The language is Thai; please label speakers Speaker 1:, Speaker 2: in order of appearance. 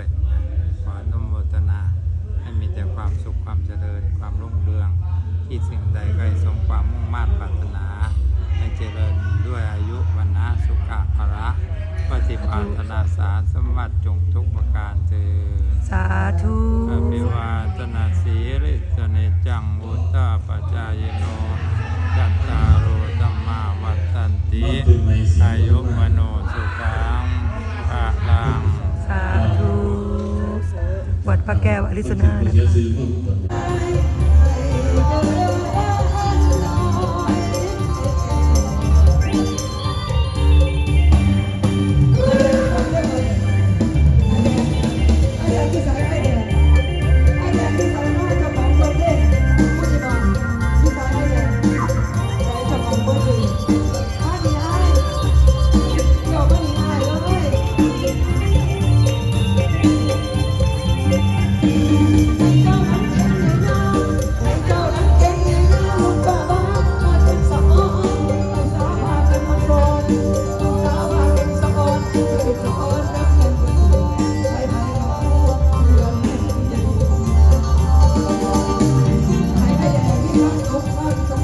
Speaker 1: ด้วย ขออนุโมทนา ให้มีแต่ความสุขความเจริญ ความรุ่งเรือง ที่สิ่งใดก็ให้สมความมุ่งมั่นปรารถนา ให้เจริญด้วยอายุวันนะสุขะภระปฏิภาณธนาสารสมบัติจงทุกประการเถิด
Speaker 2: สาธุ
Speaker 1: อภิวาทนาสีริสเนจังวุตตาปจายโนจัตตารโอธรรมาวัฏันติอายุมโนสุขัง
Speaker 2: พระแก้วอริสนานะคะ
Speaker 3: Бог,